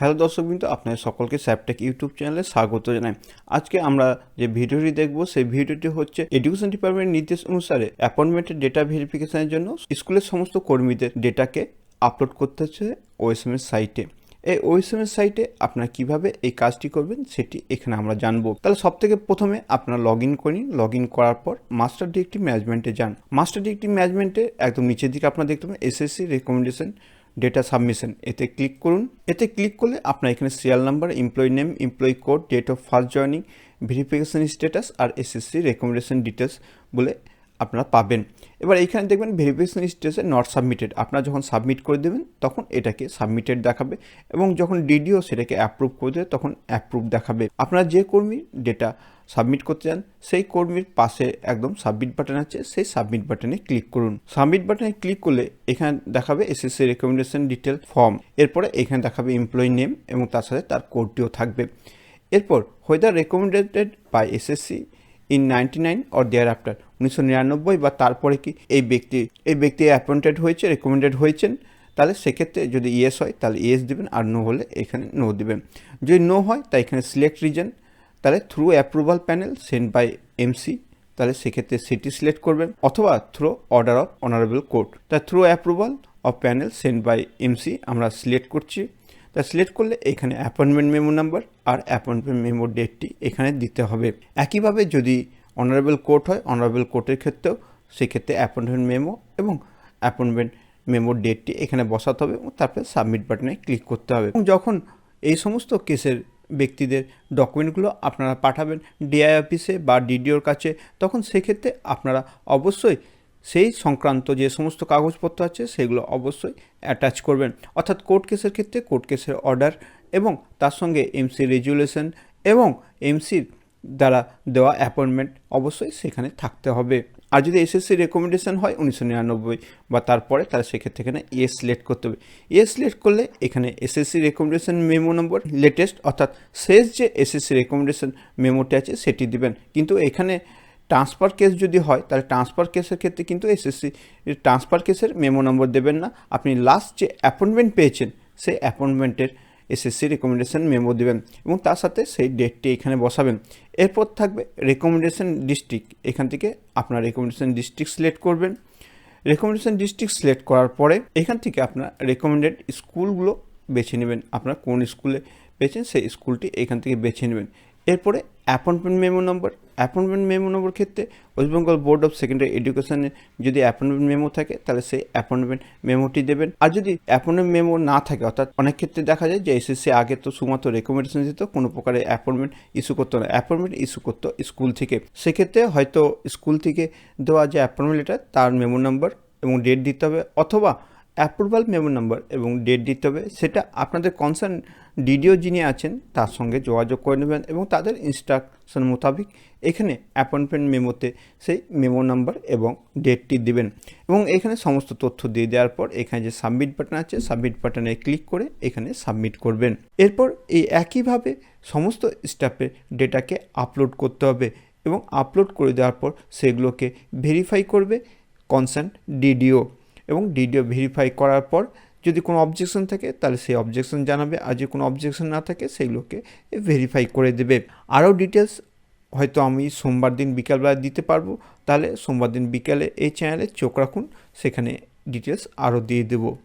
Hello দর্শকবৃন্দ আপনাদের সকলকে স্যাপটেক ইউটিউব চ্যানেলে স্বাগত জানাই। আজকে আমরা যে ভিডিওটি দেখব, সেই ভিডিওটি হচ্ছে এডুকেশন ডিপার্টমেন্টের নির্দেশ অনুসারে অ্যাপয়েন্টমেন্টের ডেটা ভেরিফিকেশনের জন্য স্কুলের সমস্ত কর্মীদের ডেটাকে আপলোড করতে হচ্ছে ওএসএমএস সাইটে এই ওএসএমএস সাইটে আপনারা কীভাবে এই কাজটি করবেন, সেটি এখানে আমরা জানব। তাহলে সব থেকে প্রথমে আপনারা লগ ইন করি লগ ইন করার পর মাস্টার ডিরেক্টিভ ম্যানেজমেন্টে যান। মাস্টার ডিরেক্টিভ ম্যানেজমেন্টে একদম নিচের দিকে আপনারা দেখতে পাবেন এসএসসি রেকমেন্ডেশন ডেটা সাবমিশন এতে ক্লিক করুন। এতে ক্লিক করলে আপনার এখানে serial number employee name employee code date of first joining verification status R SSC recommendation details বলে আপনারা পাবেন। এবার এইখানে দেখবেন ভেরিফিকেশন স্টেজে নট সাবমিটেড আপনারা যখন সাবমিট করে দেবেন, তখন এটাকে সাবমিটেড দেখাবে এবং যখন ডিডিও সেটাকে অ্যাপ্রুভ করে দেবে, তখন অ্যাপ্রুভ দেখাবে। আপনারা যে কর্মী ডেটা সাবমিট করতে চান, সেই কর্মীর পাশে একদম সাবমিট বাটন আছে। সেই সাবমিট বাটনে ক্লিক করুন। সাবমিট বাটনে ক্লিক করলে এখানে দেখাবে এসএসসি রেকমেন্ডেশন ডিটেল ফর্ম এরপরে এখানে দেখাবে এমপ্লয়ি নেম এবং তার সাথে তার কোডটিও থাকবে। এরপর whether recommended by SSC in ninety nine or thereafter উনিশশো নিরানব্বই বা তারপরে কি এই ব্যক্তি এই ব্যক্তি অ্যাপয়েন্টেড হয়েছে রেকমেন্ডেড হয়েছেন, তাহলে সেক্ষেত্রে যদি ইয়েস হয়, তাহলে ইয়েস দেবেন, আর নো হলে এখানে নো দেবেন। যদি নো হয় তাই এখানে সিলেক্ট রিজন তাহলে through approval panel send by MC তাহলে সেক্ষেত্রে সিটি সিলেক্ট করবেন, অথবা through order of honourable court তা through approval of panel send by MC আমরা সিলেক্ট করছি। তা সিলেক্ট করলে এখানে অ্যাপয়েন্টমেন্ট মেমো নাম্বার আর অ্যাপয়েন্টমেন্ট মেমো ডেটটি এখানে দিতে হবে। একইভাবে যদি অনারেবল কোর্ট হয় অনারেবল কোর্টের ক্ষেত্রেও সেক্ষেত্রে অ্যাপয়েন্টমেন্ট মেমো এবং অ্যাপয়েন্টমেন্ট মেমোর ডেটটি এখানে বসাতে হবে এবং তারপরে সাবমিট বাটনে ক্লিক করতে হবে। এবং যখন এই সমস্ত কেসের ব্যক্তিদের ডকুমেন্টগুলো আপনারা পাঠাবেন ডিআই অফিসে বা ডিডিওর কাছে, তখন সেক্ষেত্রে আপনারা অবশ্যই সেই সংক্রান্ত যে সমস্ত কাগজপত্র আছে, সেগুলো অবশ্যই অ্যাটাচ করবেন। অর্থাৎ কোর্ট কেসের ক্ষেত্রে কোর্ট কেসের অর্ডার এবং তার সঙ্গে এমসি রেজুলেশন এবং এমসির দ্বারা দেওয়া অ্যাপয়েন্টমেন্ট অবশ্যই সেখানে থাকতে হবে। আর যদি এসএসসি রেকমেন্ডেশন হয় উনিশশো নিরানব্বই বা তারপরে, তাহলে সেক্ষেত্রে এখানে ইয়ে সিলেক্ট করতে হবে। ইয়ে সিলেক্ট করলে এখানে SSC recommendation memo number latest অর্থাৎ শেষ যে এসএসসি রেকমেন্ডেশন মেমোটি আছে, সেটি দিবেন। কিন্তু এখানে ট্রান্সফার কেস যদি হয়, তাহলে ট্রান্সফার কেসের ক্ষেত্রে কিন্তু এসএসসি ট্রান্সফার কেসের মেমো নম্বর দেবেন না। আপনি লাস্ট যে অ্যাপয়েন্টমেন্ট পেয়েছেন, সেই অ্যাপয়েন্টমেন্টের এসএসসি রেকমেন্ডেশন মেমো দেবেন এবং তার সাথে সেই ডেটটি এখানে বসাবেন। এরপর থাকবে রেকমেন্ডেশন ডিস্ট্রিক্ট এখান থেকে আপনার রেকমেন্ডেশন ডিস্ট্রিক্ট সিলেক্ট করবেন। রেকমেন্ডেশন ডিস্ট্রিক্ট সিলেক্ট করার পরে এখান থেকে আপনার রেকমেন্ডেড স্কুলগুলো বেছে নেবেন। আপনারা কোন স্কুলে পেয়েছেন, সেই স্কুলটি এখান থেকে বেছে নেবেন। এরপরে appointment memo number appointment memo number ক্ষেত্রে West Bengal board of secondary এডুকেশনে যদি অ্যাপয়েন্টমেন্ট মেমো থাকে, তাহলে সেই অ্যাপয়েন্টমেন্ট মেমোটি দেবেন। আর যদি অ্যাপয়েন্টমেন্ট মেমো না থাকে, অর্থাৎ অনেক ক্ষেত্রে দেখা যায় যে এসএসসি আগে তো শুধুমাত্র রেকমেন্ডেশন দিত, কোনো প্রকারের অ্যাপয়েন্টমেন্ট ইস্যু করতো না। অ্যাপয়েন্টমেন্ট ইস্যু করতো স্কুল থেকে। সেক্ষেত্রে হয়তো স্কুল থেকে দেওয়া যে অ্যাপয়েন্টমেন্ট লেটার তার মেমো নম্বর এবং ডেট দিতে হবে, অথবা অ্যাপ্রুভাল মেমো নাম্বার এবং ডেট দিতে হবে। সেটা আপনাদের কনসার্ন ডিডিও যিনি আছেন, তার সঙ্গে যোগাযোগ করে নেবেন এবং তাদের ইনস্ট্রাকশন মোতাবেক এখানে অ্যাপয়েন্টমেন্ট মেমোতে সেই মেমো নাম্বার এবং ডেটটি দিবেন। এবং এখানে সমস্ত তথ্য দিয়ে দেওয়ার পর এখানে যে সাবমিট বাটন আছে সাবমিট বাটনে ক্লিক করে এখানে সাবমিট করবেন। এরপর এই একইভাবে সমস্ত স্টাফের ডেটাকে আপলোড করতে হবে এবং আপলোড করে দেওয়ার পর সেগুলোকে ভেরিফাই করবে কনসার্ন ডিডিও এবং ডিডিও ভেরিফাই করার পর যদি কোনো অবজেকশন থাকে, তাহলে সেই অবজেকশন জানাবে। আর যদি কোনো অবজেকশন না থাকে সেইগুলোকে ভেরিফাই করে দেবে। আরও ডিটেলস হয়তো আমি সোমবার দিন বিকালবেলা দিতে পারব। তাহলে সোমবার দিন বিকালে এই চ্যানেলে চোখ রাখুন, সেখানে ডিটেলস আরও দিয়ে দেবো।